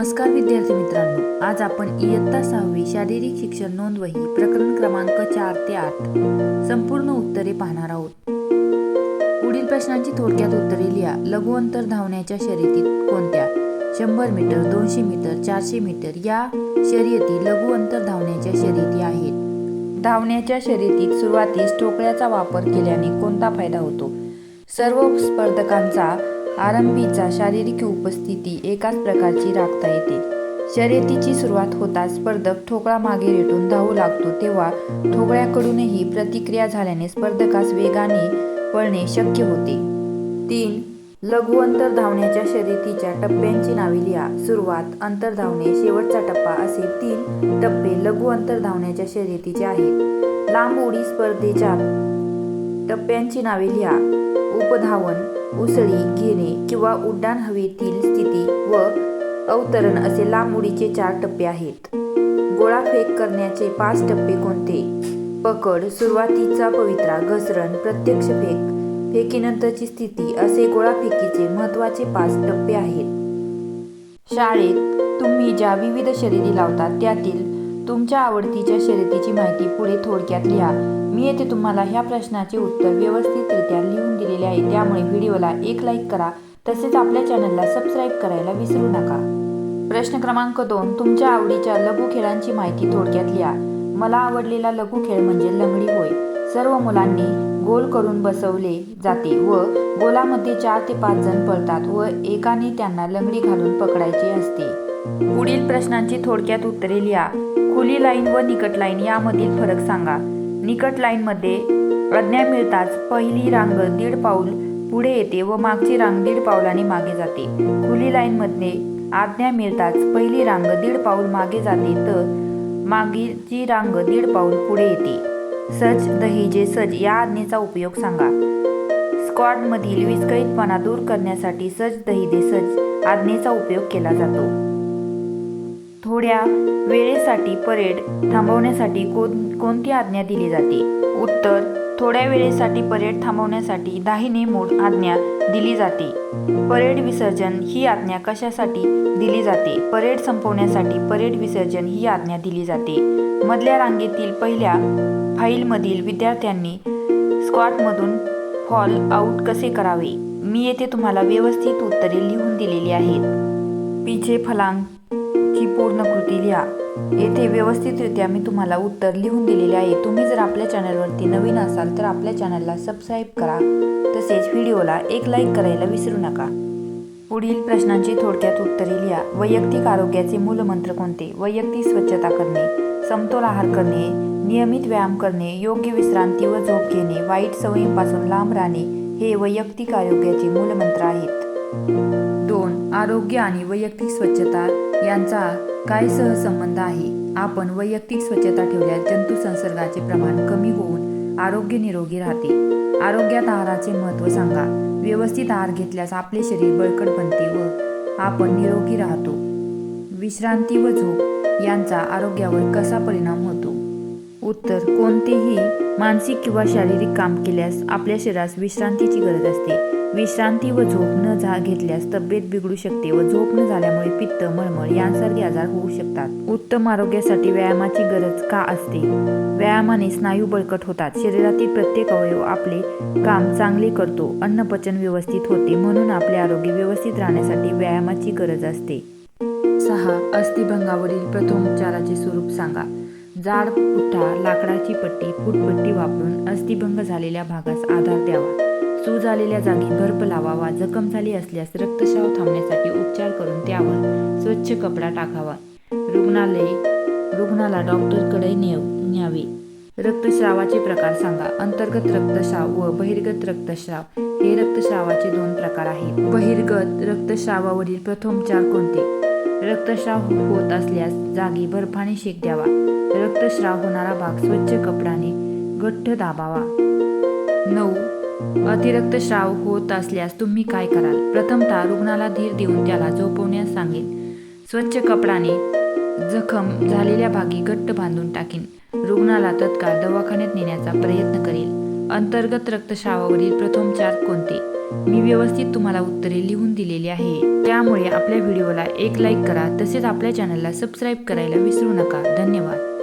नमस्कार विद्यार्थी मित्रांनो आज आपण इयत्ता सहावी शारीरिक शिक्षण नोंदवही प्रकरण क्रमांक चार ते आठ संपूर्ण उत्तरे पाहणार आहोत. पुढील प्रश्नांची थोडक्यात उत्तरे लिहा. लघु अंतर धावण्याच्या शर्यतीत कोणत्या? शंभर मीटर दोनशे मीटर चारशे मीटर या शर्यती लघु अंतर धावण्याच्या शर्यती आहेत. धावण्याच्या शर्यतीत सुरुवातीस ठोकळ्याचा वापर केल्याने कोणता फायदा होतो? सर्व स्पर्धकांचा आरंभीचा शारीरिक उपस्थिती एकाच प्रकारची राखता येते. शर्यतीची सुरुवात होताच स्पर्धक ठोकळा मागे रेटून धावू लागतो तेव्हा ठोकळ्याकडूनही प्रतिक्रिया झाल्याने स्पर्धकास वेगाने पळणे शक्य होते. तीन लघु अंतर धावण्याच्या शर्यतीच्या टप्प्यांची नावे लिहा. सुरुवात अंतर धावणे शेवटचा टप्पा असे तीन टप्पे लघु अंतर धावण्याच्या शर्यतीचे आहेत. लांब उडी स्पर्धेच्या टप्प्यांची नावे लिहा. उपधावन उसळी घेणे किंवा उड्डाण हवेतील स्थिती व अवतरण असे लांब उडीचे चार टप्पे आहेत. गोळाफेक करण्याचे पाच टप्पे कोणते? पकड सुरुवातीचा पवित्रा घसरण प्रत्यक्ष फेक फेकीनंतरची स्थिती असे गोळाफेकीचे महत्त्वाचे पाच टप्पे आहेत. शाळेत तुम्ही ज्या विविध शर्यती लावतात त्यातील तुमच्या आवडतीच्या शर्यतीची माहिती पुढे थोडक्यात लिहा. मी येथे तुम्हाला ह्या प्रश्नाचे उत्तर व्यवस्थितरित्या लिहून आहे त्यामुळे व्हिडिओला एक लाईक करा तसेच आपल्या चॅनलला सबस्क्राईब करायला विसरू नका. प्रश्न क्रमांक दोन तुमच्या आवडीच्या लघु खेळांची माहिती थोडक्यात लिहा. मला आवडलेला लघु खेळ म्हणजे लंगडी होय. सर्व मुलांनी गोल करून बसवले जाते व गोलामध्ये चार ते पाच जण पळतात व एकाने त्यांना लंगडी घालून पकडायचे असते. पुढील प्रश्नांची थोडक्यात उत्तरे लिहा. खुली लाईन व निकट लाईन यामधील फरक सांगा. निकट लाईनमध्ये आज्ञा मिळताच पहिली रांग दीड पाऊल पुढे येते व मागची रांग दीड पावलाने मागे जाते. खुली लाईनमध्ये आज्ञा मिळताच पहिली रांग दीड पाऊल मागे जाते तर मागीची रांग दीड पाऊल पुढे येते. सज दहेजे सज या आज्ञेचा उपयोग सांगा. स्क्वॉडमधील विस्कळीतपणा दूर करण्यासाठी सज दहिदे सज आज्ञेचा उपयोग केला जातो. थोड्या वेळेसाठी परेड थांबवण्यासाठी कोण कोणती आज्ञा दिली जाते? उत्तर थोड्या वेळेसाठी परेड थांबवण्यासाठी दाहिने मोड आज्ञा दिली जाते. परेड विसर्जन ही आज्ञा कशासाठी दिली जाते? परेड संपवण्यासाठी परेड विसर्जन ही आज्ञा दिली जाते. मधल्या रांगेतील पहिल्या फाईलमधील विद्यार्थ्यांनी स्क्वॉटमधून फॉल आऊट कसे करावे? मी येथे तुम्हाला व्यवस्थित उत्तरे लिहून दिलेली आहेत. पीछे फलांग पूर्ण कृती लिहा. येथे व्यवस्थितरित्या मी तुम्हाला उत्तर लिहून दिलेले आहे. तुम्ही जर आपल्या चॅनलवरती नवीन असाल तर आपल्या चॅनलला सबस्क्राईब करा. तसेच व्हिडिओला एक लाईक करायला विसरू नका. पुढील प्रश्नांची थोडक्यात उत्तरे लिहा. वैयक्तिक आरोग्याचे मूलमंत्र कोणते? वैयक्तिक स्वच्छता करणे समतोल आहार करणे नियमित व्यायाम करणे योग्य विश्रांती व झोप घेणे वाईट सवयींपासून लांब राहणे हे वैयक्तिक आरोग्याचे मूलमंत्र आहेत. दोन आरोग्य आणि वैयक्तिक स्वच्छता यांचा काय सहसंबंध आहे? आपण वैयक्तिक स्वच्छता ठेवल्यास जंतू संसर्गाचे प्रमाण कमी होऊन आरोग्य निरोगी राहते. आरोग्यात आहाराचे महत्त्व सांगा. व्यवस्थित आहार घेतल्यास आपले शरीर बळकट बनते व आपण निरोगी राहतो. विश्रांती व झोप यांचा आरोग्यावर कसा परिणाम होतो? उत्तर कोणतेही मानसिक किंवा शारीरिक काम केल्यास आपल्या शरीरास विश्रांतीची गरज असते. विश्रांती व झोप न झा घेतल्यास तब्येत बिघडू शकते व झोप न झाल्यामुळे पित्त मळमळ यांसारखे आजार होऊ शकतात. उत्तम आरोग्यासाठी व्यायामाची गरज का असते? व्यायामाने स्नायू बळकट होतात. शरीरातील प्रत्येक अवयव आपले काम चांगले करतो अन्नपचन व्यवस्थित होते म्हणून आपले आरोग्य व्यवस्थित राहण्यासाठी व्यायामाची गरज असते. सहा अस्थिभंगावरील प्रथम उपचाराचे स्वरूप सांगा. जाड पुठ्ठा लाकडाची पट्टी फुटपट्टी वापरून अस्थिभंग झालेल्या भागास आधार द्यावा. सूज आलेल्या जागी बर्फ लावावा जखम झाली असल्यास रक्तस्राव थांबण्यासाठी उपचार करून त्यावर स्वच्छ कपडा टाकावा. रुग्णालय रुग्णाला डॉक्टरकडे नेव न्यावे. रक्तस्रावाचे प्रकार सांगा. अंतर्गत रक्तस्राव व बहिर्गत रक्तस्राव हे रक्तस्रावाचे दोन प्रकार आहेत. बहिर्गत रक्तस्रावावरील प्रथमोपचार कोणते? रक्तस्राव होत असल्यास जागी बर्फाने शेक द्यावा. रक्तस्राव होणारा भाग स्वच्छ कपडाने घट्ट दाबावा. नऊ. अतिरक्तस्राव होत असल्यास तुम्ही काय कराल? प्रथमतः रुग्णाला धीर देऊन त्याला झोपवण्यास सांगेन. स्वच्छ कपडाने जखम झालेल्या भागी घट्ट बांधून टाकीन. रुग्णाला तत्काळ दवाखान्यात नेण्याचा प्रयत्न करेल. अंतर्गत रक्तस्रावावरील प्रथमोपचार कोणते? मी व्यवस्थित तुम्हाला उत्तरे लिहून दिलेली आहे. त्यामुळे आपल्या व्हिडिओला एक लाईक करा. तसेच आपल्या चॅनलला सबस्क्राईब करायला विसरू नका. धन्यवाद.